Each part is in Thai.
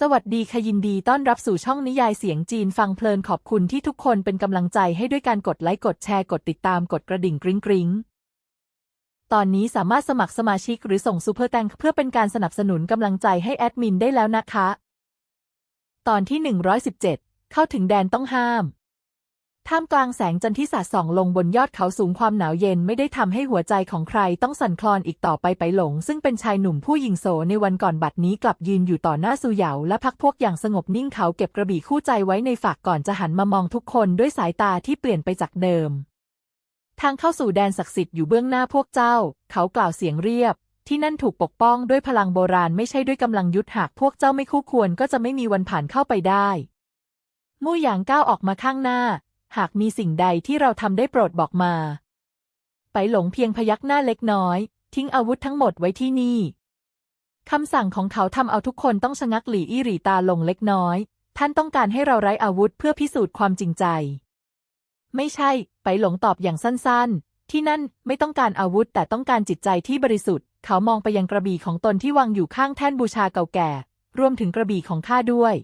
สวัสดีค่ะยินดีต้อนรับสู่ช่องนิยายเสียงจีนฟังเพลินขอบคุณที่ทุกคนเป็นกำลังใจให้ด้วยการกดไลค์กดแชร์กดติดตามกดกระดิ่งกริ๊งกริ๊งตอนนี้สามารถสมัครสมาชิกหรือส่งซูเปอร์แตงเพื่อเป็นการสนับสนุนกำลังใจให้แอดมินได้แล้วนะคะ ตอนที่ 117 เข้าถึงแดนต้องห้าม ท่ามกลางแสงจันทร์ที่สาดส่องลงบนยอดเขาสูงความหนาวเย็นไม่ได้ทำให้หัวใจของใครต้องสั่นคลอนอีกต่อไปไปหลง ซึ่งเป็นชายหนุ่มผู้หญิงโสในวันก่อนบัดนี้กลับยืนอยู่ต่อหน้าซูเหยาและพักพวกอย่างสงบนิ่งเขาเก็บกระบี่คู่ใจไว้ในฝากก่อนจะหันมามองทุกคนด้วยสายตาที่เปลี่ยนไปจากเดิม ทางเข้าสู่แดนศักดิ์สิทธิ์อยู่เบื้องหน้าพวกเจ้า เขากล่าวเสียงเรียบ ที่นั่นถูกปกป้องด้วยพลังโบราณไม่ใช่ด้วยกำลังยุทธหากพวกเจ้าไม่คู่ควรก็จะไม่มีวันผ่านเข้าไปได้มู่หยางก้าวออกมาข้างหน้า หากมีสิ่งใดที่เราทำได้โปรดบอกมา ไปหลงเพียงพยักหน้าเล็กน้อย ทิ้งอาวุธทั้งหมดไว้ที่นี่คำสั่งของเขาทำเอาทุกคนต้องชะงักหลีอี้หรีตาลงเล็กน้อย ท่านต้องการให้เราไร้อาวุธเพื่อพิสูจน์ความจริงใจ ไม่ใช่ ไปหลงตอบอย่างสั้นๆ ที่นั่นไม่ต้องการอาวุธแต่ต้องการจิตใจที่บริสุทธิ์ เขามองไปยังกระบี่ของตนที่วางอยู่ข้างแท่นบูชาเก่าแก่ รวมถึงกระบี่ของข้าด้วย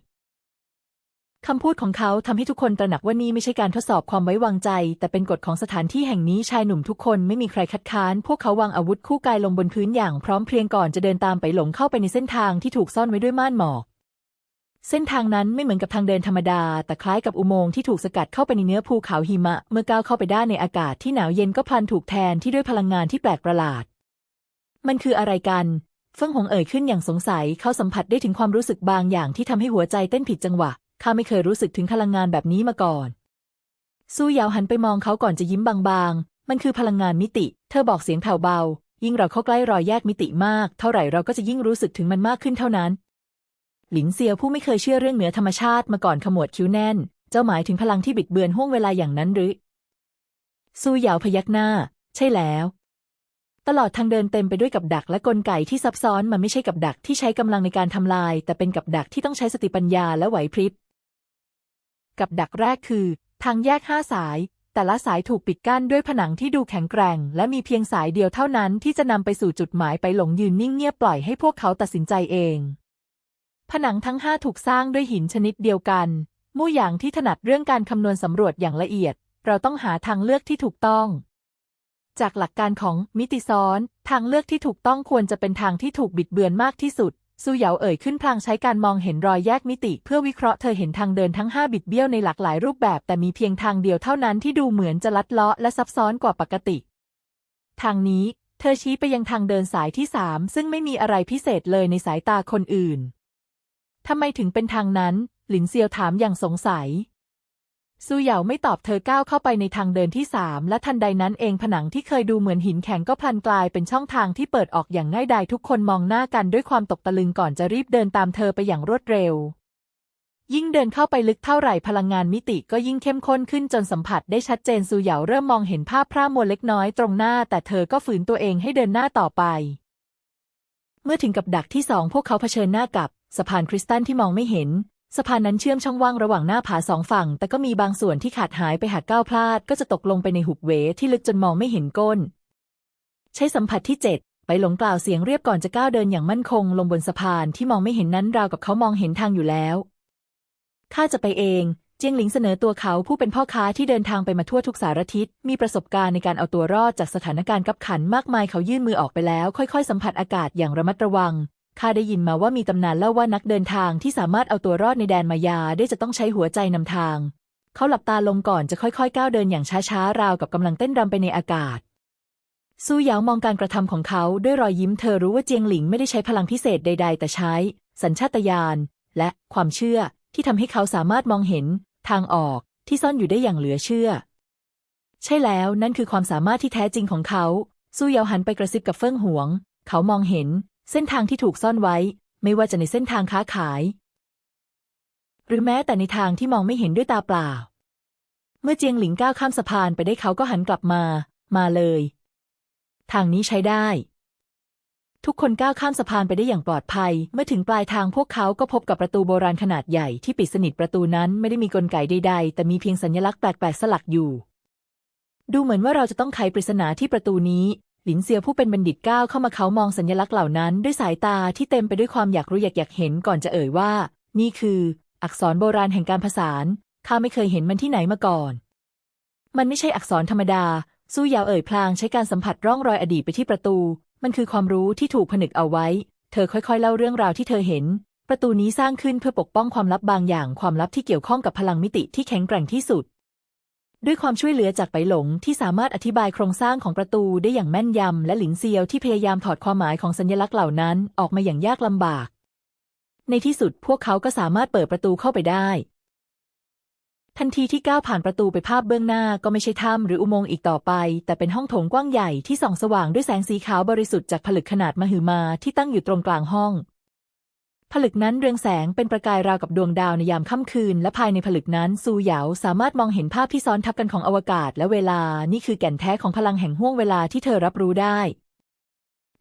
คำพูดของเขาทำให้ทุกคนตระหนักว่านี่ไม่ใช่การทดสอบความไว้วางใจ แต่เป็นกฎของสถานที่แห่งนี้ชายหนุ่มทุกคนไม่มีใครคัดค้าน พวกเขาวางอาวุธคู่กายลงบนพื้นอย่างพร้อมเพรียงก่อนจะเดินตามไปหลงเข้าไปในเส้นทางที่ถูกซ่อนไว้ด้วยม่านหมอกเส้นทางนั้นไม่เหมือนกับทางเดินธรรมดา แต่คล้ายกับอุโมงค์ที่ถูกสกัดเข้าไปในเนื้อภูเขาหิมะ เมื่อก้าวเข้าไปได้ในอากาศที่หนาวเย็นก็พลันถูกแทนที่ด้วยพลังงานที่แปลกประหลาด มันคืออะไรกันเฟิ่งหงเอ่ยขึ้นอย่างสงสัยเขาสัมผัสได้ถึงความรู้สึกบางอย่างที่ทำให้หัวใจเต้นผิดจังหวะ ข้าไม่เคยรู้สึกถึงพลังงานแบบนี้มาก่อน สู้ยาวหันไปมองเขาก่อนจะยิ้มบางๆ มันคือพลังงานมิติ เธอบอกเสียงแผ่วเบา ยิ่งเราเข้าใกล้รอยแยกมิติมาก เท่าไหร่เราก็จะยิ่งรู้สึกถึงมันมากขึ้นเท่านั้น หลินเซียวผู้ไม่เคยเชื่อเรื่องเหนือธรรมชาติมาก่อนขมวดคิ้วแน่น เจ้าหมายถึงพลังที่บิดเบือนห่วงเวลาอย่างนั้นหรือ สู้ยาวพยักหน้า ใช่แล้วตลอดทางเดินเต็มไปด้วยกับดักและกลไกที่ซับซ้อนมันไม่ใช่กับดักที่ใช้กำลังในการทำลาย แต่เป็นกับดักที่ต้องใช้สติปัญญาและไหวพริบ กับดักแรกคือ ทางแยกห้าสาย แต่ละสายถูกปิดกั้นด้วยผนังที่ดูแข็งแกร่ง และมีเพียงสายเดียวเท่านั้นที่จะนำไปสู่จุดหมายไปหลงยืนนิ่งเงียบปล่อยให้พวกเขาตัดสินใจเอง ผนังทั้งห้าถูกสร้างด้วยหินชนิดเดียวกัน มู่หยางที่ถนัดเรื่องการคำนวณสำรวจอย่างละเอียด เราต้องหาทางเลือกที่ถูกต้องจากหลักการของมิติซ้อน ทางเลือกที่ถูกต้องควรจะเป็นทางที่ถูกบิดเบือนมากที่สุด ซูเหยาเอ่ยขึ้นพลางใช้การมองเห็นรอยแยกมิติเพื่อวิเคราะห์เธอเห็นทางเดินทั้งห้าบิดเบี้ยวในหลากหลายรูปแบบ แต่มีเพียงทางเดียวเท่านั้นที่ดูเหมือนจะลัดเลาะและซับซ้อนกว่าปกติ ทางนี้ เธอชี้ไปยังทางเดินสายที่สามซึ่งไม่มีอะไรพิเศษเลยในสายตาคนอื่นทำไมถึงเป็นทางนั้น หลินเซียวถามอย่างสงสัย ซูเหยาไม่ตอบเธอก้าวเข้าไปในทางเดินที่สามและทันใดนั้นเองผนังที่เคยดูเหมือนหินแข็งก็พลันกลายเป็นช่องทางที่เปิดออกอย่างง่ายดายทุกคนมองหน้ากันด้วยความตกตะลึงก่อนจะรีบเดินตามเธอไปอย่างรวดเร็ว ยิ่งเดินเข้าไปลึกเท่าไหร่พลังงานมิติก็ยิ่งเข้มข้นขึ้นจนสัมผัสได้ชัดเจนซูเหยาเริ่มมองเห็นภาพพร่ามัวเล็กน้อยตรงหน้า แต่เธอก็ฝืนตัวเองให้เดินหน้าต่อไป เมื่อถึงกับดักที่สองพวกเขาเผชิญหน้ากับสะพานคริสตัลที่มองไม่เห็น สะพานนั้นเชื่อมช่องว่างระหว่างหน้าผาสองฝั่ง แต่ก็มีบางส่วนที่ขาดหายไปหากก้าวพลาด ก็จะตกลงไปในหุบเหวที่ลึกจนมองไม่เห็นก้น ใช้สัมผัสที่เจ็ดไปหลงกล่าวเสียงเรียบก่อนจะก้าวเดินอย่างมั่นคง ลงบนสะพานที่มองไม่เห็นนั้นราวกับเขามองเห็นทางอยู่แล้วข้าจะไปเอง เจียงหลิงเสนอตัวเขาผู้เป็นพ่อค้าที่เดินทางไปมาทั่วทุกสารทิศ มีประสบการณ์ในการเอาตัวรอดจากสถานการณ์กับขันมากมายเขายื่นมือออกไปแล้ว ค่อย ๆ สัมผัสอากาศอย่างระมัดระวัง ข้าได้ยินมาว่ามีตำนานเล่าว่านักเดินทางที่สามารถเอาตัวรอดในแดนมายาได้จะต้องใช้หัวใจนำทาง เขาหลับตาลงก่อนจะค่อยๆ ก้าวเดินอย่างช้าๆ ราวกับกำลังเต้นรำไปในอากาศ ซูหยาวมองการกระทำของเขาด้วยรอยยิ้มเธอรู้ว่าเจียงหลิงไม่ได้ใช้พลังพิเศษใด ๆ แต่ใช้ สัญชาตญาณและความเชื่อที่ทำให้เขาสามารถมองเห็น ทางออกที่ซ่อนอยู่ได้อย่างเหลือเชื่อ ใช่แล้วนั่นคือความสามารถที่แท้จริงของเขา ซูเหยาหันไปกระซิบกับเฟิ่งหวง เขามองเห็น เส้นทางที่ถูกซ่อนไว้ ไม่ว่าจะในเส้นทางค้าขาย หรือแม้แต่ในทางที่มองไม่เห็นด้วยตาเปล่า เมื่อเจียงหลิงก้าวข้ามสะพานไปได้เขาก็หันกลับมา มาเลย ทางนี้ใช้ได้ ทุกคนก้าวข้ามสะพานไปได้อย่างปลอดภัย เมื่อถึงปลายทางพวกเขาก็พบกับประตูโบราณขนาดใหญ่ที่ปิดสนิทประตูนั้นไม่ได้มีกลไกใดๆ แต่มีเพียงสัญลักษณ์แปลกๆสลักอยู่ดูเหมือนว่าเราจะต้องไขปริศนาที่ประตูนี้ หลินเซียผู้เป็นบัณฑิตก้าวเข้ามาเขามองสัญลักษณ์เหล่านั้นด้วยสายตาที่เต็มไปด้วยความอยากรู้อยากอยากเห็นก่อนจะเอ่ยว่า นี่คือ อักษรโบราณแห่งการผสานข้าไม่เคยเห็นมันที่ไหนมาก่อน มันไม่ใช่อักษรธรรมดา สู้ยาวเอ่ยพลางใช้การสัมผัสร่องรอยอดีตไปที่ประตู มันคือความรู้ที่ถูกผนึกเอาไว้ เธอค่อยๆ เล่าเรื่องราวที่เธอเห็น ประตูนี้สร้างขึ้นเพื่อปกป้องความลับบางอย่าง ความลับที่เกี่ยวข้องกับพลังมิติที่แข็งแกร่งที่สุด ด้วยความช่วยเหลือจากไปหลงที่สามารถอธิบายโครงสร้างของประตูได้อย่างแม่นยำ และหลินเซียวที่พยายามถอดความหมายของสัญลักษณ์เหล่านั้นออกมาอย่างยากลำบาก ในที่สุดพวกเขาก็สามารถเปิดประตูเข้าไปได้ ทันทีที่ก้าวผ่านประตูไปภาพเบื้องหน้าก็ไม่ใช่ถ้ำหรืออุโมงค์อีกต่อไป แต่เป็นห้องโถงกว้างใหญ่ที่ส่องสว่างด้วยแสงสีขาวบริสุทธิ์จากผลึกขนาดมหึมาที่ตั้งอยู่ตรงกลางห้อง ผลึกนั้นเรืองแสงเป็นประกายราวกับดวงดาวในยามค่ำคืน และภายในผลึกนั้นซูเหยาสามารถมองเห็นภาพที่ซ้อนทับกันของอวกาศและเวลา นี่คือแก่นแท้ของพลังแห่งห้วงเวลาที่เธอรับรู้ได้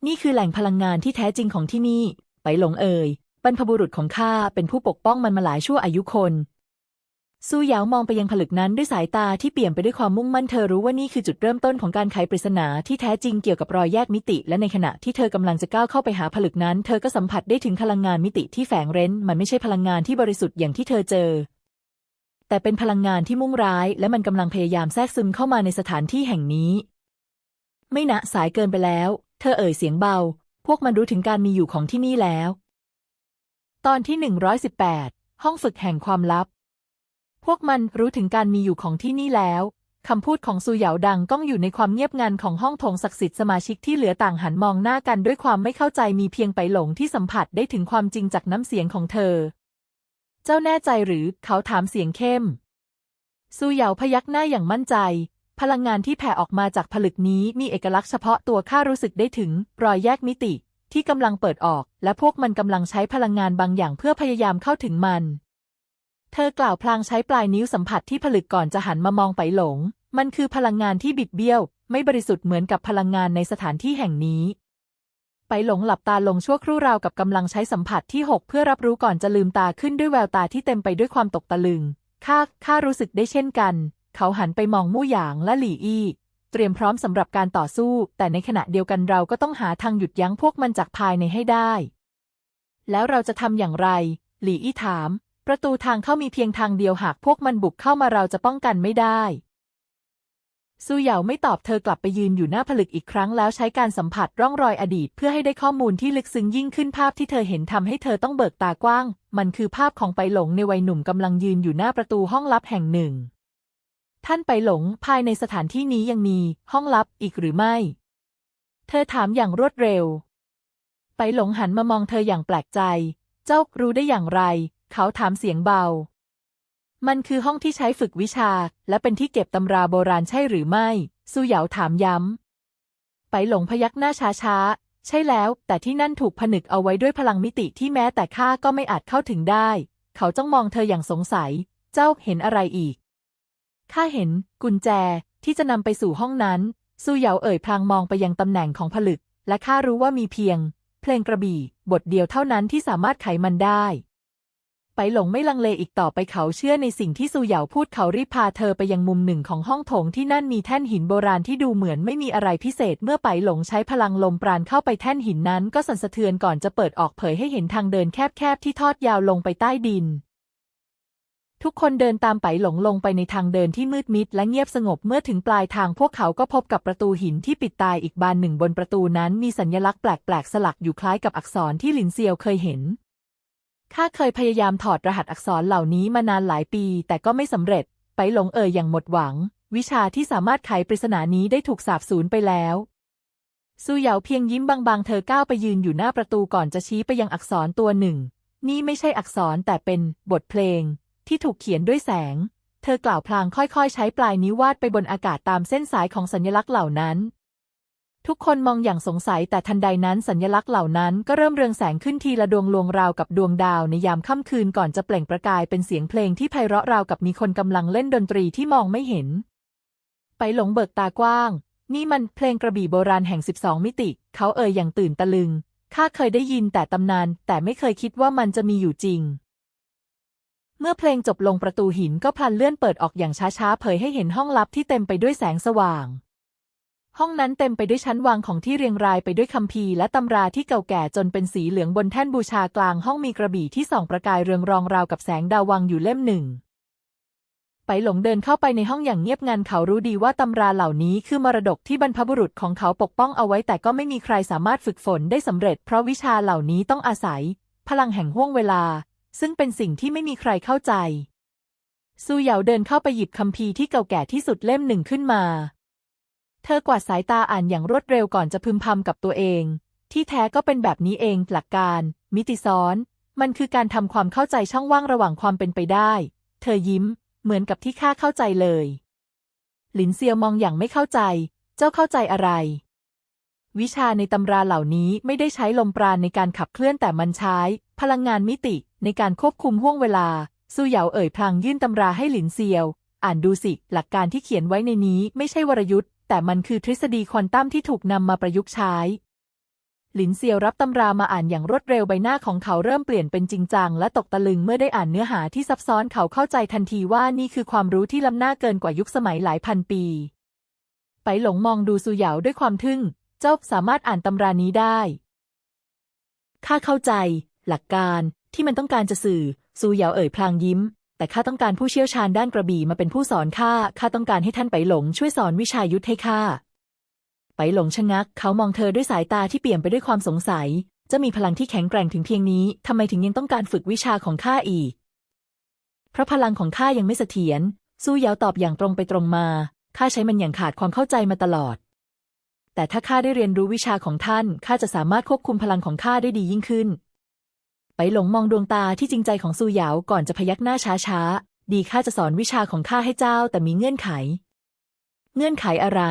นี่คือแหล่งพลังงานที่แท้จริงของที่นี่ ไปหลงเอ่ยบรรพบุรุษของข้าเป็นผู้ปกป้องมันมาหลายชั่วอายุคน ซูเหยามองไปยังผลึกนั้นด้วยสายตาที่เปี่ยมไปด้วยความมุ่งมั่นเธอรู้ว่านี่คือจุดเริ่มต้นของการไขปริศนาที่แท้จริงเกี่ยวกับรอยแยกมิติ และในขณะที่เธอกำลังจะก้าวเข้าไปหาผลึกนั้น เธอก็สัมผัสได้ถึงพลังงานมิติที่แฝงเร้น มันไม่ใช่พลังงานที่บริสุทธิ์อย่างที่เธอเจอ แต่เป็นพลังงานที่มุ่งร้าย และมันกำลังพยายามแทรกซึมเข้ามาในสถานที่แห่งนี้ ไม่นะสายเกินไปแล้ว เธอเอ่ยเสียงเบา พวกมันรู้ถึงการมีอยู่ของที่นี่แล้ว ตอนที่118ห้องฝึกแห่งความลับ พวกมันรู้ถึงการมีอยู่ของที่นี่แล้วคำพูดของซูเหยาดังก้องอยู่ในความเงียบงันของห้องโถงศักดิ์สิทธิ์สมาชิกที่เหลือต่างหันมองหน้ากันด้วยความไม่เข้าใจมีเพียงไปหลงที่สัมผัสได้ถึงความจริงจากน้ำเสียงของเธอ เจ้าแน่ใจหรือเขาถามเสียงเข้ม ซูเหยาพยักหน้าอย่างมั่นใจ พลังงานที่แผ่ออกมาจากผลึกนี้มีเอกลักษณ์เฉพาะตัวข้ารู้สึกได้ถึง รอยแยกมิติ ที่กำลังเปิดออก และพวกมันกำลังใช้พลังงานบางอย่างเพื่อพยายามเข้าถึงมัน เธอกล่าวพลางใช้ปลายนิ้วสัมผัสที่ผลึกก่อนจะหันมามองไปหลง มันคือพลังงานที่บิดเบี้ยว ไม่บริสุทธิ์เหมือนกับพลังงานในสถานที่แห่งนี้ ไปหลงหลับตาลงชั่วครู่ราวกับกำลังใช้สัมผัสที่หกเพื่อรับรู้ก่อนจะลืมตาขึ้นด้วยแววตาที่เต็มไปด้วยความตกตะลึง ข้า ข้ารู้สึกได้เช่นกัน เขาหันไปมองมู่หยางและหลี่อี้เตรียมพร้อมสำหรับการต่อสู้ แต่ในขณะเดียวกันเราก็ต้องหาทางหยุดยั้งพวกมันจากภายในให้ได้ แล้วเราจะทำอย่างไร หลี่อี้ถาม ประตูทางเข้ามีเพียงทางเดียวหากพวกมันบุกเข้ามาเราจะป้องกันไม่ได้ซูเหยาไม่ตอบเธอกลับไปยืนอยู่หน้าผลึกอีกครั้งแล้วใช้การสัมผัสร่องรอยอดีต เพื่อให้ได้ข้อมูลที่ลึกซึ้งยิ่งขึ้นภาพที่เธอเห็นทำให้เธอต้องเบิกตากว้าง มันคือภาพของไปหลงในวัยหนุ่มกำลังยืนอยู่หน้าประตูห้องลับแห่งหนึ่ง ท่านไปหลงภายในสถานที่นี้ยังมี ห้องลับอีกหรือไม่ เธอถามอย่างรวดเร็ว ไปหลงหันมามองเธออย่างแปลกใจ เจ้ารู้ได้อย่างไร เขาถามเสียงเบา มันคือห้องที่ใช้ฝึกวิชา และเป็นที่เก็บตำราโบราณใช่หรือไม่ ซูเหยาถามย้ำ ไปหลงพยักหน้าช้าๆ ใช่แล้ว แต่ที่นั่นถูกผนึกเอาไว้ด้วยพลังมิติที่แม้แต่ข้าก็ไม่อาจเข้าถึงได้ เขาจ้องมองเธออย่างสงสัย เจ้าเห็นอะไรอีก ข้าเห็น กุญแจที่จะนำไปสู่ห้องนั้น ซูเหยาเอ่ยพลางมองไปยังตำแหน่งของผลึก และข้ารู้ว่ามีเพียง เพลงกระบี่ บทเดียวเท่านั้นที่สามารถไขมันได้ ไปหลงไม่ลังเลอีกต่อไปเขาเชื่อในสิ่งที่ซูเหยาพูดเขารีบพาเธอไปยังมุมหนึ่งของห้องโถงที่นั่นมีแท่นหินโบราณที่ดูเหมือนไม่มีอะไรพิเศษ เมื่อไปหลงใช้พลังลมปราณเข้าไปแท่นหินนั้นก็สั่นสะเทือนก่อนจะเปิดออกเผยให้เห็นทางเดินแคบๆที่ทอดยาวลงไปใต้ดิน ทุกคนเดินตามไปหลงลงไปในทางเดินที่มืดมิดและเงียบสงบเมื่อถึงปลายทางพวกเขาก็พบกับประตูหินที่ปิดตายอีกบานหนึ่งบนประตูนั้นมีสัญลักษณ์แปลกๆสลักอยู่คล้ายกับอักษรที่หลินเซียวเคยเห็น ข้าเคยพยายามถอดรหัสอักษรเหล่านี้มานานหลายปี แต่ก็ไม่สำเร็จ ไปหลงเอ่ยอย่างหมดหวัง วิชาที่สามารถไขปริศนานี้ได้ถูกสาบสูญไปแล้วซูเหยาเพียงยิ้มบางๆ เธอก้าวไปยืนอยู่หน้าประตูก่อนจะชี้ไปยังอักษรตัวหนึ่ง นี่ไม่ใช่อักษรแต่เป็นบทเพลง ที่ถูกเขียนด้วยแสง เธอกล่าวพลางค่อยๆ ใช้ปลายนิ้ววาดไปบนอากาศตามเส้นสายของสัญลักษณ์เหล่านั้น ทุกคนมองอย่างสงสัยแต่ทันใดนั้นสัญลักษณ์เหล่านั้นก็เริ่มเรืองแสงขึ้นทีละดวงลวงราวกับดวงดาวในยามค่ำคืนก่อนจะเปล่งประกายเป็นเสียงเพลงที่ไพเราะราวกับมีคนกำลังเล่นดนตรีที่มองไม่เห็น ไปหลงเบิกตากว้าง นี่มันเพลงกระบี่โบราณแห่ง 12 มิติ เขาเอ่ยอย่างตื่นตะลึงข้าเคยได้ยินแต่ตำนาน แต่ไม่เคยคิดว่ามันจะมีอยู่จริง เมื่อเพลงจบลงประตูหินก็พลันเลื่อนเปิดออกอย่างช้าๆเผยให้เห็นห้องลับที่เต็มไปด้วยแสงสว่าง ห้องนั้นเต็มไปด้วยชั้นวางของที่เรียงรายไปด้วยคัมภีร์และตำราที่เก่าแก่จนเป็นสีเหลืองบนแท่นบูชากลางห้องมีกระบี่ที่ส่องประกายเรืองรองราวกับแสงดาววางอยู่เล่มหนึ่ง ไปหลงเดินเข้าไปในห้องอย่างเงียบงันเขารู้ดีว่าตำราเหล่านี้คือมรดกที่บรรพบุรุษของเขาปกป้องเอาไว้แต่ก็ไม่มีใครสามารถฝึกฝนได้สำเร็จ เพราะวิชาเหล่านี้ต้องอาศัย พลังแห่งห้วงเวลา ซึ่งเป็นสิ่งที่ไม่มีใครเข้าใจซูเหยาเดินเข้าไปหยิบคัมภีร์ที่เก่าแก่ที่สุดเล่มหนึ่งขึ้นมา เธอกวาดสายตาอ่านอย่างรวดเร็วก่อนจะพึมพำกับตัวเอง ที่แท้ก็เป็นแบบนี้เองหลักการ มิติซ้อน มันคือการทำความเข้าใจช่องว่างระหว่างความเป็นไปได้ เธอยิ้ม เหมือนกับที่ข้าเข้าใจเลย หลินเซียวมองอย่างไม่เข้าใจ เจ้าเข้าใจอะไร วิชาในตำราเหล่านี้ไม่ได้ใช้ลมปราณในการขับเคลื่อนแต่มันใช้ พลังงานมิติในการควบคุมห่วงเวลาสู้เหยาเอ่ยพลางยื่นตำราให้หลินเซียว อ่านดูสิ หลักการที่เขียนไว้ในนี้ไม่ใช่วรยุทธ์ แต่มันคือทฤษฎีควอนตัมที่ถูกนำมาประยุกต์ใช้ หลินเซียวรับตำรามาอ่านอย่างรวดเร็วใบหน้าของเขาเริ่มเปลี่ยนเป็นจริงจัง และตกตะลึงเมื่อได้อ่านเนื้อหาที่ซับซ้อนเขาเข้าใจทันทีว่านี่คือความรู้ที่ล้ำหน้าเกินกว่ายุคสมัยหลายพันปี ไปหลงมองดูซูเหยาด้วยความทึ่ง เจ้าสามารถอ่านตำรานี้ได้ข้าเข้าใจ หลักการที่มันต้องการจะสื่อซูเหยาเอ่ยพลางยิ้ม แต่ข้าต้องการผู้เชี่ยวชาญด้านกระบี่มาเป็นผู้สอนข้า ข้าต้องการให้ท่านไปหลงช่วยสอนวิชายุทธให้ข้า ไปหลงชะงัก เขามองเธอด้วยสายตาที่เปี่ยมไปด้วยความสงสัย จะมีพลังที่แข็งแกร่งถึงเพียงนี้ ทำไมถึงยังต้องการฝึกวิชาของข้าอีก เพราะพลังของข้ายังไม่เสถียร สู้เหยาตอบอย่างตรงไปตรงมา ข้าใช้มันอย่างขาดความเข้าใจมาตลอด แต่ถ้าข้าได้เรียนรู้วิชาของท่าน ข้าจะสามารถควบคุมพลังของข้าได้ดียิ่งขึ้น ไปหลงมองดวงตาที่จริงใจของซูหยาวก่อนจะพยักหน้าช้าๆ ดีข้าจะสอนวิชาของข้าให้เจ้าแต่มีเงื่อนไข เงื่อนไขอะไร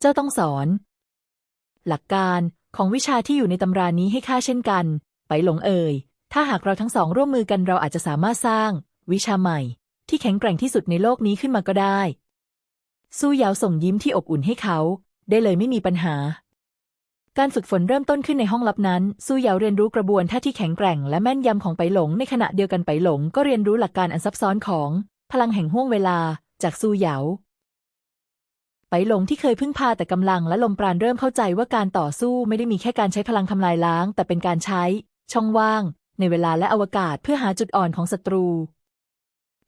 เจ้าต้องสอน หลักการของวิชาที่อยู่ในตำรานี้ให้ข้าเช่นกัน ไปหลงเอ่ย ถ้าหากเราทั้งสองร่วมมือกันเราอาจจะสามารถสร้าง วิชาใหม่ ที่แข็งแกร่งที่สุดในโลกนี้ขึ้นมาก็ได้สู้เหยาวส่งยิ้มที่อบอุ่นให้เขา ได้เลยไม่มีปัญหา การฝึกฝนเริ่มต้นขึ้นในห้องลับนั้นสู้เหยาเรียนรู้กระบวนท่าที่แข็งแกร่งและแม่นยำของไปหลง ในขณะเดียวกันไปหลง ก็เรียนรู้หลักการอันซับซ้อนของ พลังแห่งห้วงเวลา จากสู้เหยา ไปหลงที่เคยพึ่งพาแต่กำลังและลมปราณเริ่มเข้าใจว่าการต่อสู้ไม่ได้มีแค่การใช้พลังทำลายล้าง แต่เป็นการใช้ ช่องว่าง ในเวลาและอวกาศเพื่อหาจุดอ่อนของศัตรู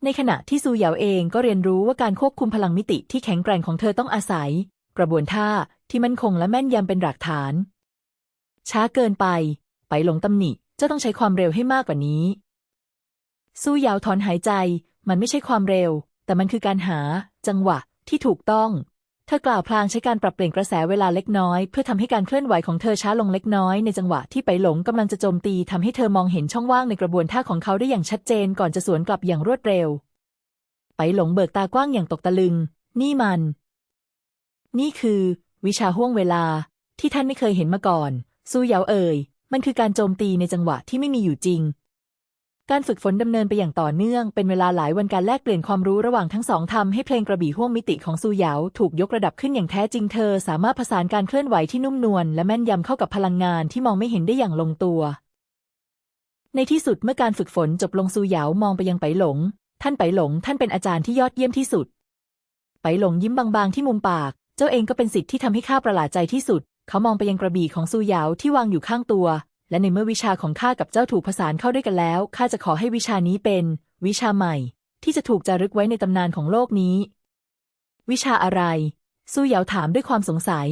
ในขณะที่ซูเหยาเองก็เรียนรู้ว่าการควบคุมพลังมิติที่แข็งแกร่งของเธอต้องอาศัย กระบวนท่า ที่มั่นคงและแม่นยำเป็นหลักฐาน ช้าเกินไป ไปหลงตำหนิเจ้าต้องใช้ความเร็วให้มากกว่านี้ สู้ยาวถอนหายใจ มันไม่ใช่ความเร็ว แต่มันคือการหา จังหวะที่ถูกต้อง เธอกล่าวพลางใช้การปรับเปลี่ยนกระแสเวลาเล็กน้อย เพื่อทำให้การเคลื่อนไหวของเธอช้าลงเล็กน้อย ในจังหวะที่ไปหลงกำลังจะโจมตีทำให้เธอมองเห็นช่องว่างในกระบวนท่าของเขาได้อย่างชัดเจนก่อนจะสวนกลับอย่างรวดเร็ว ไปหลงเบิกตากว้างอย่างตกตะลึง นี่มัน นี่คือ วิชาห่วงเวลาที่ท่านไม่เคยเห็นมาก่อน สู้เหยาเอ่ย มันคือการโจมตีในจังหวะที่ไม่มีอยู่จริง การฝึกฝนดำเนินไปอย่างต่อเนื่อง เป็นเวลาหลายวันการแลกเปลี่ยนความรู้ระหว่างทั้งสองทำให้เพลงกระบี่ห่วงมิติของซูเหยาถูกยกระดับขึ้นอย่างแท้จริงเธอ สามารถผสานการเคลื่อนไหวที่นุ่มนวลและแม่นยำเข้ากับพลังงานที่มองไม่เห็นได้อย่างลงตัว ในที่สุดเมื่อการฝึกฝนจบลงซูเหยามองไปยังไปหลง ท่านไปหลง ท่านเป็นอาจารย์ที่ยอดเยี่ยมที่สุด ไปหลงยิ้มบางๆที่มุมปาก จ้าเองก็เป็นสิทธิ์ที่ทำให้ข้าประหลาดใจที่สุด เขามองไปยังกระบี่ของซูหยาวที่วางอยู่ข้างตัว และในเมื่อวิชาของข้ากับเจ้าถูกผสานเข้าด้วยกันแล้ว ข้าจะขอให้วิชานี้เป็น วิชาใหม่ ที่จะถูกจารึกไว้ในตำนานของโลกนี้ วิชาอะไร ซูหยาวถามด้วยความสงสัย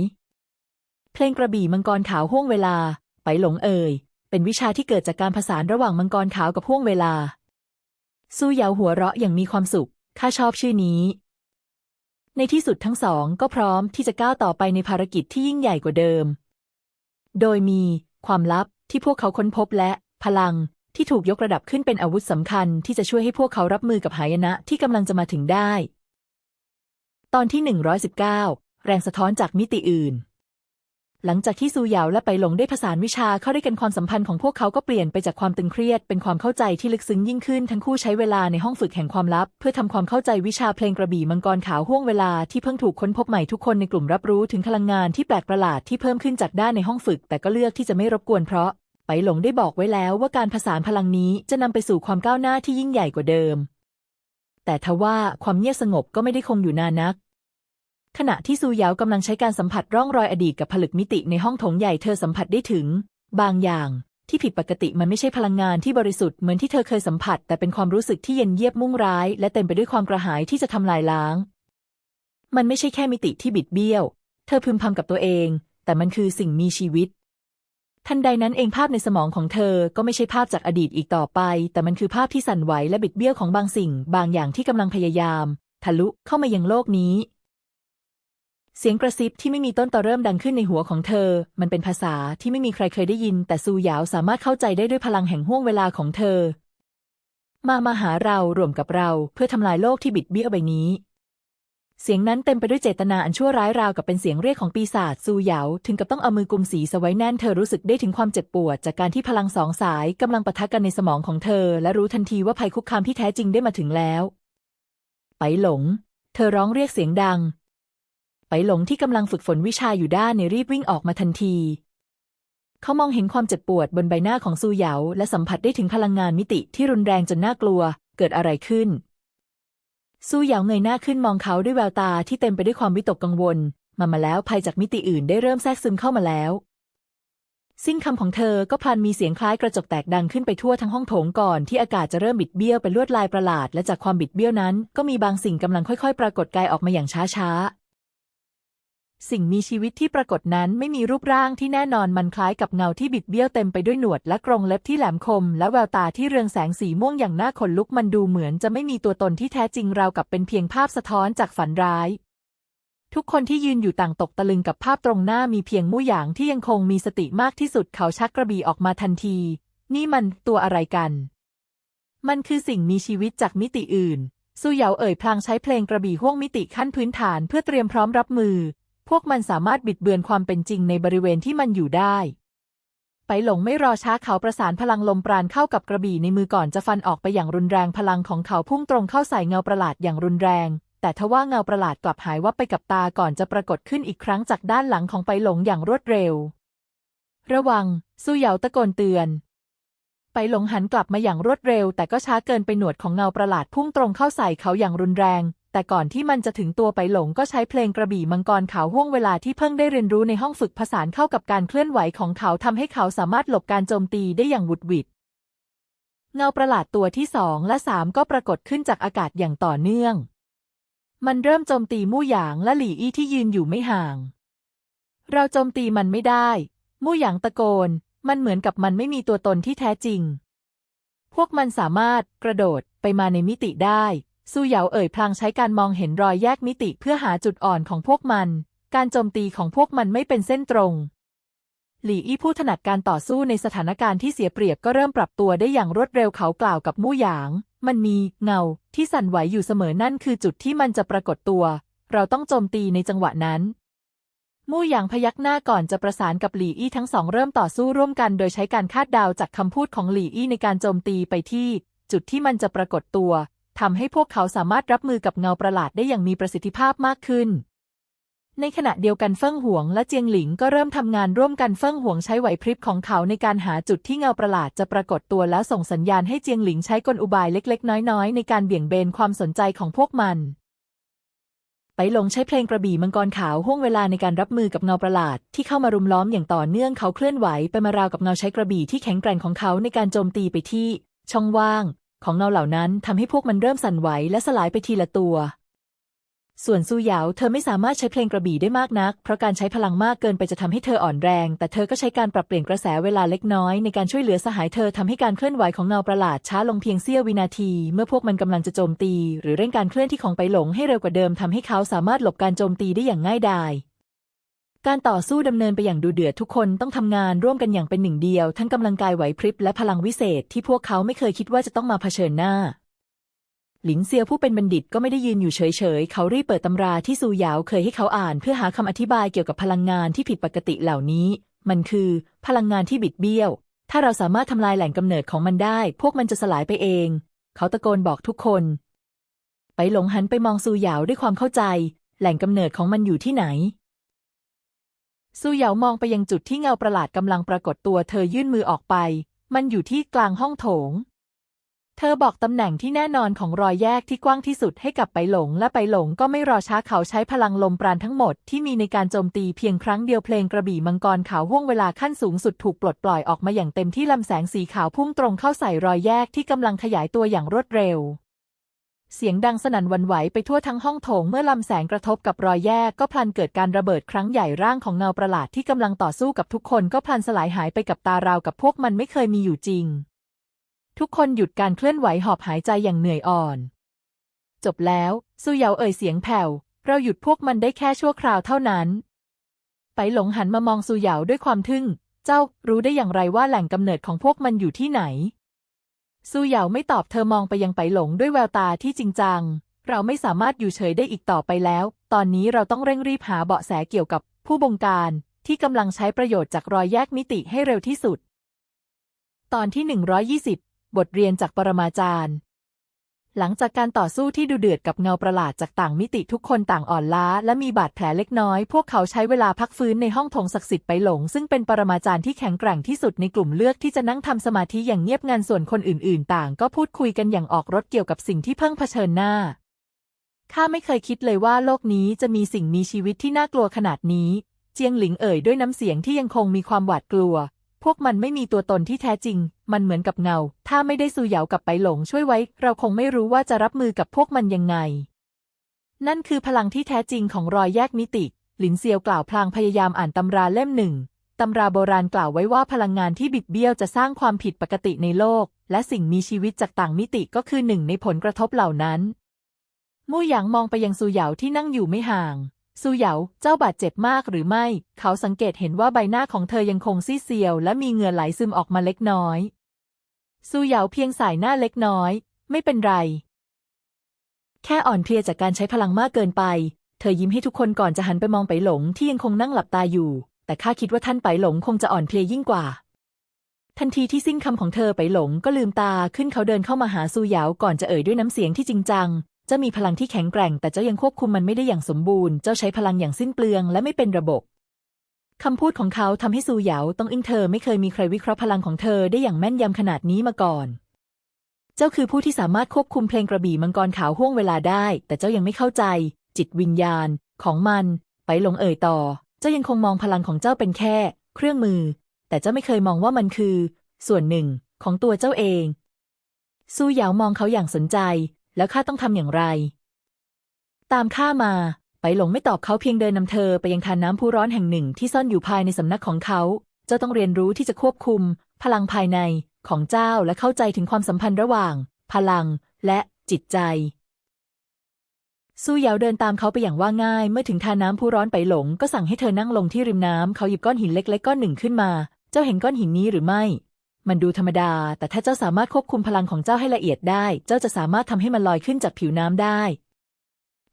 เพลงกระบี่มังกรขาวห่วงเวลา ไปหลงเอ่ย เป็นวิชาที่เกิดจากการผสานระหว่างมังกรขาวกับห่วงเวลา ซูหยาวหัวเราะอย่างมีความสุข ข้าชอบชื่อนี้ ในที่สุดทั้งสองก็พร้อมที่จะก้าวต่อไปในภารกิจที่ยิ่งใหญ่กว่าเดิม โดยมี ความลับที่พวกเขาค้นพบและพลังที่ถูกยกระดับขึ้นเป็นอาวุธสำคัญที่จะช่วยให้พวกเขารับมือกับหายนะที่กำลังจะมาถึงได้ ตอนที่ 119 แรงสะท้อนจากมิติอื่น หลังจากที่ซูหยาวและไปหลงได้ผสานวิชาเข้าด้วยกันความสัมพันธ์ของพวกเขาก็เปลี่ยนไปจากความตึงเครียด เป็นความเข้าใจที่ลึกซึ้งยิ่งขึ้นทั้งคู่ใช้เวลาในห้องฝึกแห่งความลับ เพื่อทำความเข้าใจวิชาเพลงกระบี่มังกรขาวห่วงเวลาที่เพิ่งถูกค้นพบใหม่ทุกคนในกลุ่มรับรู้ถึงพลังงานที่แปลกประหลาดที่เพิ่มขึ้นจากด้านในห้องฝึก แต่ก็เลือกที่จะไม่รบกวนเพราะไปหลงได้บอกไว้แล้วว่าการผสานพลังนี้จะนำไปสู่ความก้าวหน้าที่ยิ่งใหญ่กว่าเดิม แต่ทว่าความเงียบสงบก็ไม่ได้คงอยู่นานนัก ขณะที่ซูเหยากำลังใช้การสัมผัสร่องรอยอดีตกับผลึกมิติในห้องโถงใหญ่เธอสัมผัสได้ถึง บางอย่างที่ผิดปกติมันไม่ใช่พลังงานที่บริสุทธิ์เหมือนที่เธอเคยสัมผัส แต่เป็นความรู้สึกที่เย็นเยียบมุ่งร้าย และเต็มไปด้วยความกระหายที่จะทำลายล้าง มันไม่ใช่แค่มิติที่บิดเบี้ยว เธอพึมพำกับตัวเอง แต่มันคือสิ่งมีชีวิต ทันใดนั้นเองภาพในสมองของเธอก็ไม่ใช่ภาพจากอดีตอีกต่อไป แต่มันคือภาพที่สั่นไหวและบิดเบี้ยวของบางสิ่ง บางอย่างที่กำลังพยายาม ทะลุเข้ามายังโลกนี้ เสียงกระซิบที่ไม่มีต้นต่อเริ่มดังขึ้นในหัวของเธอ มันเป็นภาษาที่ไม่มีใครเคยได้ยิน แต่ซูหยาวสามารถเข้าใจได้ด้วยพลังแห่งห่วงเวลาของเธอ มามาหาเรารวมกับเราเพื่อทำลายโลกที่บิดเบี้ยวใบนี้ เสียงนั้นเต็มไปด้วยเจตนาอันชั่วร้ายราวกับเป็นเสียงเรียกของปีศาจซูหยาวถึงกับต้องเอามือกุมสีสไว้แน่นเธอรู้สึกได้ถึงความเจ็บปวด จากการที่พลังสองสายกำลังปะทะกันในสมองของเธอ และรู้ทันทีว่าภัยคุกคามที่แท้จริงได้มาถึงแล้ว ไปหลง เธอร้องเรียกเสียงดัง ไปหลงที่กำลังฝึกฝนวิชาอยู่ด้านในรีบวิ่งออกมาทันที เขามองเห็นความเจ็บปวดบนใบหน้าของซูเหยาและสัมผัสได้ถึงพลังงานมิติที่รุนแรงจนน่ากลัว เกิดอะไรขึ้น ซูเหยาเงยหน้าขึ้นมองเขาด้วยแววตาที่เต็มไปด้วยความวิตกกังวล มามาแล้วภัยจากมิติอื่นได้เริ่มแทรกซึมเข้ามาแล้วสิ้นคำของเธอก็พลันมีเสียงคล้ายกระจกแตกดังขึ้นไปทั่วทั้งห้องโถงก่อนที่อากาศจะเริ่มบิดเบี้ยวเป็นลวดลายประหลาด และจากความบิดเบี้ยวนั้น ก็มีบางสิ่งกำลังค่อยๆ ปรากฏกายออกมาอย่างช้าๆ สิ่งมีชีวิตที่ปรากฏนั้นไม่มีรูปร่างที่แน่นอนมันคล้ายกับเงาที่บิดเบี้ยวเต็มไปด้วยหนวดและกรงเล็บที่แหลมคม และแววตาที่เรืองแสงสีม่วงอย่างน่าขนลุกมันดูเหมือนจะไม่มีตัวตนที่แท้จริงราวกับเป็นเพียงภาพสะท้อนจากฝันร้าย ทุกคนที่ยืนอยู่ต่างตกตะลึงกับภาพตรงหน้ามีเพียงมู่หยางที่ยังคงมีสติมากที่สุดเขาชักกระบี่ออกมาทันที นี่มันตัวอะไรกัน มันคือสิ่งมีชีวิตจากมิติอื่นซูเหยาเอ่ยพลางใช้เพลงกระบี่ห่วงมิติขั้นพื้นฐานเพื่อเตรียมพร้อมรับมือ พวกมันสามารถบิดเบือนความเป็นจริงในบริเวณที่มันอยู่ได้ ไปหลงไม่รอช้าเขาประสานพลังลมปราณเข้ากับกระบี่ในมือก่อนจะฟันออกไปอย่างรุนแรงพลังของเขาพุ่งตรงเข้าใส่เงาประหลาดอย่างรุนแรง แต่ทว่าเงาประหลาดกลับหายวับไปกับตาก่อนจะปรากฏขึ้นอีกครั้งจากด้านหลังของไปหลงอย่างรวดเร็ว ระวังสู้เหยาตะโกนเตือนไปหลงหันกลับมาอย่างรวดเร็ว แต่ก็ช้าเกินไปหนวดของเงาประหลาดพุ่งตรงเข้าใส่เขาอย่างรุนแรง แต่ก่อนที่มันจะถึงตัวไปหลงก็ใช้เพลงกระบี่มังกรขาวห่วงเวลาที่เพิ่งได้เรียนรู้ในห้องฝึกผสานเข้ากับการเคลื่อนไหวของเขาทำให้เขาสามารถหลบการโจมตีได้อย่างวุดวิดเงาประหลาดตัวที่สองและสามก็ปรากฏขึ้นจากอากาศอย่างต่อเนื่อง มันเริ่มโจมตีมู่หยางและหลี่อี้ที่ยืนอยู่ไม่ห่าง เราโจมตีมันไม่ได้ มู่หยางตะโกน มันเหมือนกับมันไม่มีตัวตนที่แท้จริง พวกมันสามารถกระโดดไปมาในมิติได้ ซูเหยาเอ่ยพลางใช้การมองเห็นรอยแยกมิติเพื่อหาจุดอ่อนของพวกมัน การโจมตีของพวกมันไม่เป็นเส้นตรง หลี่อี้ผู้ถนัดการต่อสู้ในสถานการณ์ที่เสียเปรียบก็เริ่มปรับตัวได้อย่างรวดเร็วเขากล่าวกับมู่หยาง มันมีเงาที่สั่นไหวอยู่เสมอนั่นคือจุดที่มันจะปรากฏตัว เราต้องโจมตีในจังหวะนั้น มู่หยางพยักหน้าก่อนจะประสานกับหลี่อี้ทั้งสองเริ่มต่อสู้ร่วมกันโดยใช้การคาดเดาจากคำพูดของหลี่อี้ในการโจมตีไปที่ จุดที่มันจะปรากฏตัว ทำให้พวกเขาสามารถรับมือกับเงาประหลาดได้อย่างมีประสิทธิภาพมากขึ้น ในขณะเดียวกันเฟิ่งหวงและเจียงหลิงก็เริ่มทำงานร่วมกันเฟิ่งหวงใช้ไหวพริบของเขาในการหาจุดที่เงาประหลาดจะปรากฏตัวแล้วส่งสัญญาณให้เจียงหลิงใช้กลอุบายเล็ก ๆ น้อย ๆ ในการเบี่ยงเบนความสนใจของพวกมันไปหลงใช้เพลงกระบี่มังกรขาวห่วงเวลาในการรับมือกับเงาประหลาด ที่เข้ามารุมล้อมอย่างต่อเนื่องเขาเคลื่อนไหวไปมาราวกับเงาใช้กระบี่ที่แข็งแกร่งของเขาในการโจมตีไปที่ ช่องว่าง ของเงาเหล่านั้นทำให้พวกมันเริ่มสั่นไหวและสลายไปทีละตัว ส่วนซูหยาวเธอไม่สามารถใช้เพลงกระบี่ได้มากนัก เพราะการใช้พลังมากเกินไปจะทำให้เธออ่อนแรง แต่เธอก็ใช้การปรับเปลี่ยนกระแสเวลาเล็กน้อยในการช่วยเหลือสหายเธอทำให้การเคลื่อนไหวของเงาประหลาดช้าลงเพียงเสี้ยววินาที เมื่อพวกมันกำลังจะโจมตี หรือเร่งการเคลื่อนที่ของไปหลงให้เร็วกว่าเดิมทำให้เขาสามารถหลบการโจมตีได้อย่างง่ายดาย การต่อสู้ดำเนินไปอย่างดูเดือดทุกคนต้องทำงานร่วมกันอย่างเป็นหนึ่งเดียว ทั้งกำลังกายไหวพริบและพลังวิเศษที่พวกเขาไม่เคยคิดว่าจะต้องมาเผชิญหน้า หลินเซียวผู้เป็นบัณฑิตก็ไม่ได้ยืนอยู่เฉยๆ เขารีบเปิดตำราที่ซูหยาวเคยให้เขาอ่านเพื่อหาคำอธิบายเกี่ยวกับพลังงานที่ผิดปกติเหล่านี้ มันคือ พลังงานที่บิดเบี้ยว ถ้าเราสามารถทำลายแหล่งกำเนิดของมันได้ พวกมันจะสลายไปเอง เขาตะโกนบอกทุกคน ไปหลงหันไปมองซูหยาวด้วยความเข้าใจ แหล่งกำเนิดของมันอยู่ที่ไหน ซูเหยามองไปยังจุดที่เงาประหลาดกำลังปรากฏตัวเธอยื่นมือออกไป มันอยู่ที่กลางห้องโถง เธอบอกตำแหน่งที่แน่นอนของรอยแยกที่กว้างที่สุดให้กับไปหลง และไปหลงก็ไม่รอช้าเขาใช้พลังลมปราณทั้งหมดที่มีในการโจมตีเพียงครั้งเดียวเพลงกระบี่มังกรขาวห่วงเวลาขั้นสูงสุดถูกปลดปล่อยออกมาอย่างเต็มที่ลำแสงสีขาวพุ่งตรงเข้าใส่รอยแยกที่กำลังขยายตัวอย่างรวดเร็ว เสียงดังสนั่นวันไหวไปทั่วทั้งห้องโถงเมื่อลำแสงกระทบกับรอยแยกก็พลันเกิดการระเบิดครั้งใหญ่ร่างของเงาประหลาดที่กำลังต่อสู้กับทุกคนก็พลันสลายหายไปกับตาราวกับพวกมันไม่เคยมีอยู่จริง ทุกคนหยุดการเคลื่อนไหวหอบหายใจอย่างเหนื่อยอ่อน จบแล้วซูเยาเอ่ยเสียงแผ่ว เราหยุดพวกมันได้แค่ชั่วคราวเท่านั้น ไปหลงหันมามองซูเยาด้วยความทึ่ง เจ้ารู้ได้อย่างไรว่าแหล่งกำเนิดของพวกมันอยู่ที่ไหน ซูเหยาไม่ตอบเธอมองไปยังไปหลงด้วยแววตาที่จริงจัง เราไม่สามารถอยู่เฉยได้อีกต่อไปแล้ว ตอนนี้เราต้องเร่งรีบหาเบาะแสเกี่ยวกับผู้บงการที่กำลังใช้ประโยชน์จากรอยแยกมิติให้เร็วที่สุด ตอนที่ 120 บทเรียนจากปรมาจารย์ หลังจากการต่อสู้ที่ดุเดือดกับเงาประหลาดจากต่างมิติทุกคนต่างอ่อนล้า และมีบาดแผลเล็กน้อย พวกเขาใช้เวลาพักฟื้นในห้องโถงศักดิ์สิทธิ์ไปหลง ซึ่งเป็นปรมาจารย์ที่แข็งแกร่งที่สุดในกลุ่มเลือกที่จะนั่งทำสมาธิอย่างเงียบงันส่วนคนอื่น ๆ ต่าง ก็พูดคุยกันอย่างออกรถเกี่ยวกับสิ่งที่เพิ่งเผชิญหน้าข้าไม่เคยคิดเลยว่าโลกนี้จะมีสิ่งมีชีวิตที่น่ากลัวขนาดนี้ เจียงหลิงเอ่ยด้วยน้ำเสียงที่ยังคงมีความหวาดกลัว พวกมันไม่มีตัวตนที่แท้จริง มันเหมือนกับเงา ถ้าไม่ได้ซูเหยากับไปหลงช่วยไว้ เราคงไม่รู้ว่าจะรับมือกับพวกมันยังไง นั่นคือพลังที่แท้จริงของรอยแยกมิติ หลินเซียวกล่าวพลางพยายามอ่านตำราเล่มหนึ่งตำราโบราณกล่าวไว้ว่าพลังงานที่บิดเบี้ยวจะสร้างความผิดปกติในโลก และสิ่งมีชีวิตจากต่างมิติก็คือหนึ่งในผลกระทบเหล่านั้นมู่หยางมองไปยังซูเหยาที่นั่งอยู่ไม่ห่าง ซูเหยาเจ้าบาดเจ็บมากหรือไม่ เขาสังเกตเห็นว่าใบหน้าของเธอยังคงซีเซียว และมีเหงื่อไหลซึมออกมาเล็กน้อย ซูเหยาเพียงสายหน้าเล็กน้อย ไม่เป็นไร แค่อ่อนเพลียจากการใช้พลังมากเกินไป เธอยิ้มให้ทุกคนก่อนจะหันไปมองไปหลงที่ยังคงนั่งหลับตาอยู่ แต่ข้าคิดว่าท่านไปหลงคงจะอ่อนเพลียยิ่งกว่า ทันทีที่สิ้นคำของเธอไปหลงก็ลืมตาขึ้นเขาเดินเข้ามาหาซูเหยาก่อนจะเอ่ยด้วยน้ำเสียงที่จริงจัง เจ้ามีพลังที่แข็งแกร่ง แต่เจ้ายังควบคุมมันไม่ได้อย่างสมบูรณ์ เจ้าใช้พลังอย่างสิ้นเปลืองและไม่เป็นระบบคำพูดของเขาทำให้ซูเหยาต้องอึ้งเธอไม่เคยมีใครวิเคราะห์พลังของเธอได้อย่างแม่นยำขนาดนี้มาก่อน เจ้าคือผู้ที่สามารถควบคุมเพลงกระบี่มังกรขาวห่วงเวลาได้ แต่เจ้ายังไม่เข้าใจ จิตวิญญาณ ของมัน ไปหลงเอ่ยต่อ เจ้ายังคงมองพลังของเจ้าเป็นแค่ เครื่องมือ แต่เจ้าไม่เคยมองว่ามันคือ ส่วนหนึ่ง ของตัวเจ้าเอง ซูเหยามองเขาอย่างสนใจ แล้วข้าต้องทำอย่างไร ตามข้ามา ไปหลงไม่ตอบเขาเพียงเดินนำเธอไปยังทานน้ำพุร้อนแห่งหนึ่งที่ซ่อนอยู่ภายในสำนักของเขา เจ้าต้องเรียนรู้ที่จะควบคุม พลังภายในของเจ้าและเข้าใจถึงความสัมพันธ์ระหว่าง พลังและจิตใจซูเหยาเดินตามเขาไปอย่างว่าง่าย เมื่อถึงทาน้ำพุร้อนไปหลง ก็สั่งให้เธอนั่งลงที่ริมน้ำเขาหยิบก้อนหินเล็กๆก้อนหนึ่งขึ้นมา เจ้าเห็นก้อนหินนี้หรือไม่ มันดูธรรมดา แต่ถ้าเจ้าสามารถควบคุมพลังของเจ้าให้ละเอียดได้ เจ้าจะสามารถทำให้มันลอยขึ้นจากผิวน้ำได้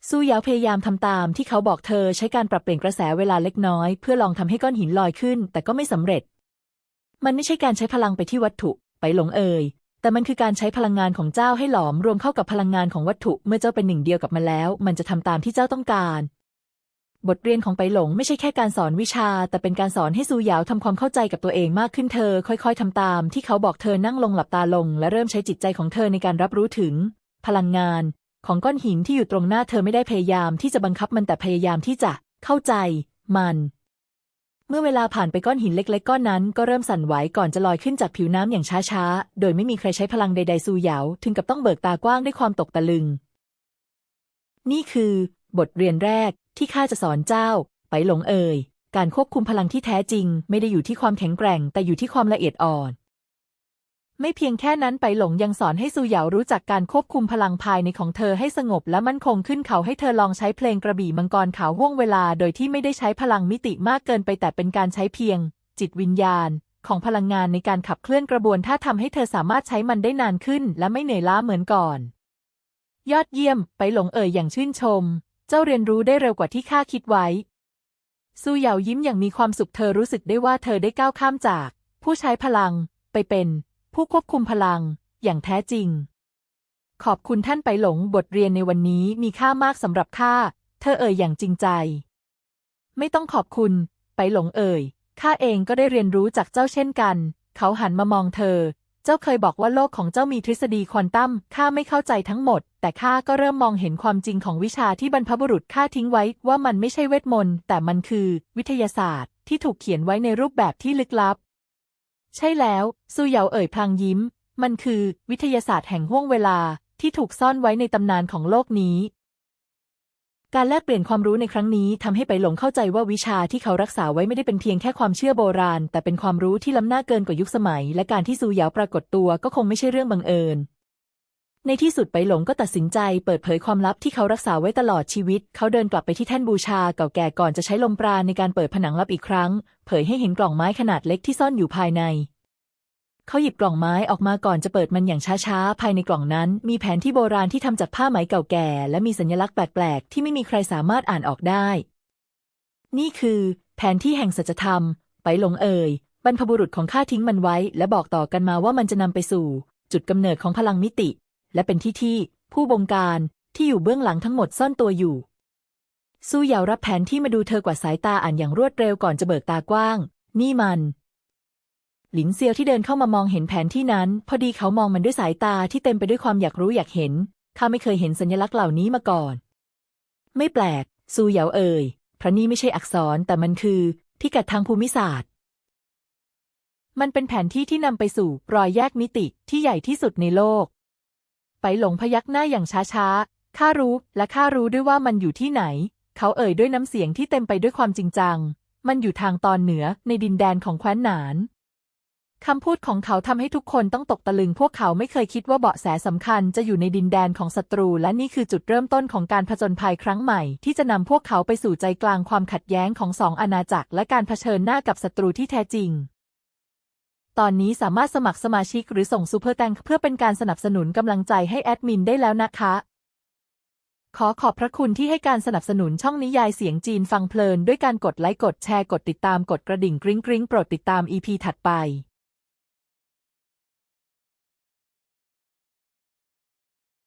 ซูหยาพยายามทำตามที่เขาบอกเธอใช้การปรับเปลี่ยนกระแสเวลาเล็กน้อย เพื่อลองทำให้ก้อนหินลอยขึ้น แต่ก็ไม่สำเร็จ มันไม่ใช่การใช้พลังไปที่วัตถุ ไปหลงเอ่ยแต่มันคือการใช้พลังงานของเจ้าให้หลอมรวมเข้ากับพลังงานของวัตถุ เมื่อเจ้าเป็นหนึ่งเดียวกับมันแล้ว มันจะทำตามที่เจ้าต้องการ บทเรียนของไปหลงไม่ใช่แค่การสอนวิชา แต่เป็นการสอนให้ซูหยาทำความเข้าใจกับตัวเองมากขึ้นเธอ ค่อยๆทำตาม ที่เขาบอกเธอนั่งลงหลับตาลง และเริ่มใช้จิตใจของเธอในการรับรู้ถึง พลังงาน ของก้อนหินที่อยู่ตรงหน้าเธอไม่ได้พยายามที่จะบังคับมันแต่พยายามที่จะเข้าใจ มัน เมื่อเวลาผ่านไปก้อนหินเล็ก ๆ ก้อนนั้น ก็เริ่มสั่นไหวก่อนจะลอยขึ้นจากผิวน้ำอย่างช้าๆ โดยไม่มีใครใช้พลังใดๆซูหยาถึงกับต้องเบิกตากว้างด้วยความตกตะลึง นี่คือ บทเรียนแรกที่ข้าจะสอนเจ้า ไปหลงเอ่ย การควบคุมพลังที่แท้จริง ไม่ได้อยู่ที่ความแข็งแกร่ง แต่อยู่ที่ความละเอียดอ่อน ไม่เพียงแค่นั้นไปหลงยังสอนให้ซูเหยารู้จักการควบคุมพลังภายในของเธอให้สงบและมั่นคงขึ้นเขาให้เธอลองใช้เพลงกระบี่มังกรขาวห่วงเวลา โดยที่ไม่ได้ใช้พลังมิติมากเกินไปแต่เป็นการใช้เพียง จิตวิญญาณ ของพลังงานในการขับเคลื่อนกระบวนท่าทำให้เธอสามารถใช้มันได้นานขึ้น และไม่เหนื่อยล้าเหมือนก่อน ยอดเยี่ยม ไปหลงเอ่ยอย่างชื่นชม เจ้าเรียนรู้ได้เร็วกว่าที่ข้าคิดไว้ ซูเหยายิ้มอย่างมีความสุขเธอรู้สึกได้ว่าเธอได้ก้าวข้ามจาก ผู้ใช้พลังไปเป็น ผู้ควบคุมพลัง อย่างแท้จริง ขอบคุณท่านไปหลงบทเรียนในวันนี้มีค่ามากสำหรับข้า เธอเอ่ยอย่างจริงใจ ไม่ต้องขอบคุณ ไปหลงเอ่ยข้าเองก็ได้เรียนรู้จากเจ้าเช่นกัน เขาหันมามองเธอ เจ้าเคยบอกว่าโลกของเจ้ามีทฤษฎีควอนตัม ข้าไม่เข้าใจทั้งหมด แต่ข้าก็เริ่มมองเห็นความจริงของวิชาที่บรรพบุรุษข้าทิ้งไว้ ว่ามันไม่ใช่เวทมนต์ แต่มันคือ วิทยาศาสตร์ ที่ถูกเขียนไว้ในรูปแบบที่ลึกลับ ใช่แล้ว ซูเหยาเอ่ยพลางยิ้ม มันคือ วิทยาศาสตร์แห่งห้วงเวลา ที่ถูกซ่อนไว้ในตำนานของโลกนี้ การแลกเปลี่ยนความรู้ในครั้งนี้ทำให้ไปหลงเข้าใจว่าวิชาที่เขารักษาไว้ไม่ได้เป็นเพียงแค่ความเชื่อโบราณ แต่เป็นความรู้ที่ล้ำหน้าเกินกว่ายุคสมัย และการที่ซูหยาปรากฏตัวก็คงไม่ใช่เรื่องบังเอิญ ในที่สุดไปหลงก็ตัดสินใจเปิดเผยความลับที่เขารักษาไว้ตลอดชีวิต เขาเดินกลับไปที่แท่นบูชาเก่าแก่ก่อนจะใช้ลมปราณในการเปิดผนังลับอีกครั้ง เผยให้เห็นกล่องไม้ขนาดเล็กที่ซ่อนอยู่ภายใน เขาหยิบกล่องไม้ออกมาก่อนจะเปิดมันอย่างช้าๆ ภายในกล่องนั้น มีแผนที่โบราณที่ทำจากผ้าไหมเก่าแก่ และมีสัญลักษณ์แปลกๆ ที่ไม่มีใครสามารถอ่านออกได้ นี่คือ แผนที่แห่งสัจธรรม ไปหลงเอ่ย บรรพบุรุษของข้าทิ้งมันไว้ และบอกต่อกันมาว่ามันจะนำไปสู่ จุดกำเนิดของพลังมิติ และเป็นที่ที่ ผู้บงการที่อยู่เบื้องหลังทั้งหมดซ่อนตัวอยู่สู้เหยารับแผนที่มาดูเธอกว่าสายตาอ่านอย่างรวดเร็วก่อนจะเบิกตากว้าง นี่มัน หลินเซียวที่เดินเข้ามามองเห็นแผนที่นั้น พอดีเขามองมันด้วยสายตาที่เต็มไปด้วยความอยากรู้อยากเห็นข้าไม่เคยเห็นสัญลักษณ์เหล่านี้มาก่อน ไม่แปลกซูเหยาเอ่ยพระนี่ไม่ใช่อักษรแต่มันคือพิกัดทางภูมิศาสตร์ มันเป็นแผนที่ที่นำไปสู่รอยแยกมิติที่ใหญ่ที่สุดในโลก ไปหลงพยักหน้าอย่างช้าๆข้ารู้และข้ารู้ด้วยว่ามันอยู่ที่ไหน เขาเอ่ยด้วยน้ำเสียงที่เต็มไปด้วยความจริงจัง มันอยู่ทางตอนเหนือในดินแดนของแคว้นหนาน คำพูดของเขาทำให้ทุกคนต้องตกตะลึง พวกเขาไม่เคยคิดว่าเบาะแสสำคัญจะอยู่ในดินแดนของศัตรู และนี่คือจุดเริ่มต้นของการผจญภัยครั้งใหม่ ที่จะนำพวกเขาไปสู่ใจกลางความขัดแย้งของสองอาณาจักร และการเผชิญหน้ากับศัตรูที่แท้จริง ตอนนี้สามารถสมัครสมาชิกหรือส่งซูเปอร์แตงเพื่อเป็นการสนับสนุนกำลังใจให้แอดมินได้แล้วนะคะ ขอขอบพระคุณที่ให้การสนับสนุนช่องนิยายเสียงจีนฟังเพลิน ด้วยการกดไลค์กดแชร์กดติดตามกดกระดิ่งกริ๊งกริ๊งโปรดติดตาม EP ถัดไป